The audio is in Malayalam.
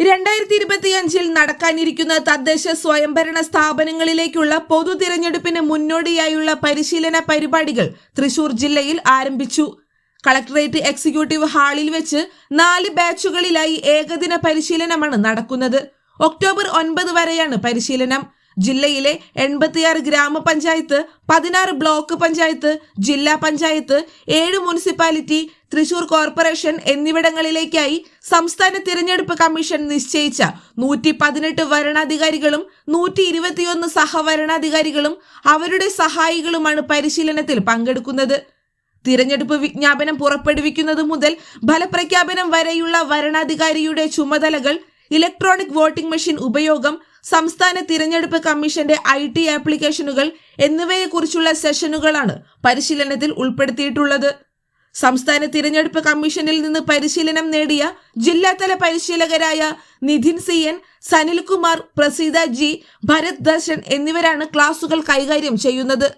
രണ്ടായിരത്തി ഇരുപത്തിയഞ്ചിൽ നടക്കാനിരിക്കുന്ന തദ്ദേശ സ്വയംഭരണ സ്ഥാപനങ്ങളിലേക്കുള്ള പൊതു തിരഞ്ഞെടുപ്പിന് മുന്നോടിയായുള്ള പരിശീലന പരിപാടികൾ തൃശൂർ ജില്ലയിൽ ആരംഭിച്ചു. കളക്ടറേറ്റ് എക്സിക്യൂട്ടീവ് ഹാളിൽ വെച്ച് നാല് ബാച്ചുകളിലായി ഏകദിന പരിശീലനമാണ് നടക്കുന്നത്. ഒക്ടോബർ ഒൻപത് വരെയാണ് പരിശീലനം. ജില്ലയിലെ എൺപത്തിയാറ് ഗ്രാമപഞ്ചായത്ത് പതിനാറ് ബ്ലോക്ക് പഞ്ചായത്ത് ജില്ലാ പഞ്ചായത്ത് ഏഴ് മുനിസിപ്പാലിറ്റി തൃശൂർ കോർപ്പറേഷൻ എന്നിവിടങ്ങളിലേക്കായി സംസ്ഥാന തിരഞ്ഞെടുപ്പ് കമ്മീഷൻ നിശ്ചയിച്ച നൂറ്റി പതിനെട്ട് വരണാധികാരികളും നൂറ്റി ഇരുപത്തിയൊന്ന് സഹവരണാധികാരികളും അവരുടെ സഹായികളുമാണ് പരിശീലനത്തിൽ പങ്കെടുക്കുന്നത്. തിരഞ്ഞെടുപ്പ് വിജ്ഞാപനം പുറപ്പെടുവിക്കുന്നത് മുതൽ ഫലപ്രഖ്യാപനം വരെയുള്ള വരണാധികാരിയുടെ ചുമതലകൾ ഇലക്ട്രോണിക് വോട്ടിംഗ് മെഷീൻ ഉപയോഗം സംസ്ഥാന തിരഞ്ഞെടുപ്പ് കമ്മീഷന്റെ ഐ ടി ആപ്ലിക്കേഷനുകൾ എന്നിവയെക്കുറിച്ചുള്ള സെഷനുകളാണ് പരിശീലനത്തിൽ ഉൾപ്പെടുത്തിയിട്ടുള്ളത്. സംസ്ഥാന തിരഞ്ഞെടുപ്പ് കമ്മീഷനിൽ നിന്ന് പരിശീലനം നേടിയ ജില്ലാതല പരിശീലകരായ Nidhin C N Sanilkumar Praseetha G Bharath Darshan എന്നിവരാണ് ക്ലാസുകൾ കൈകാര്യം ചെയ്യുന്നത്.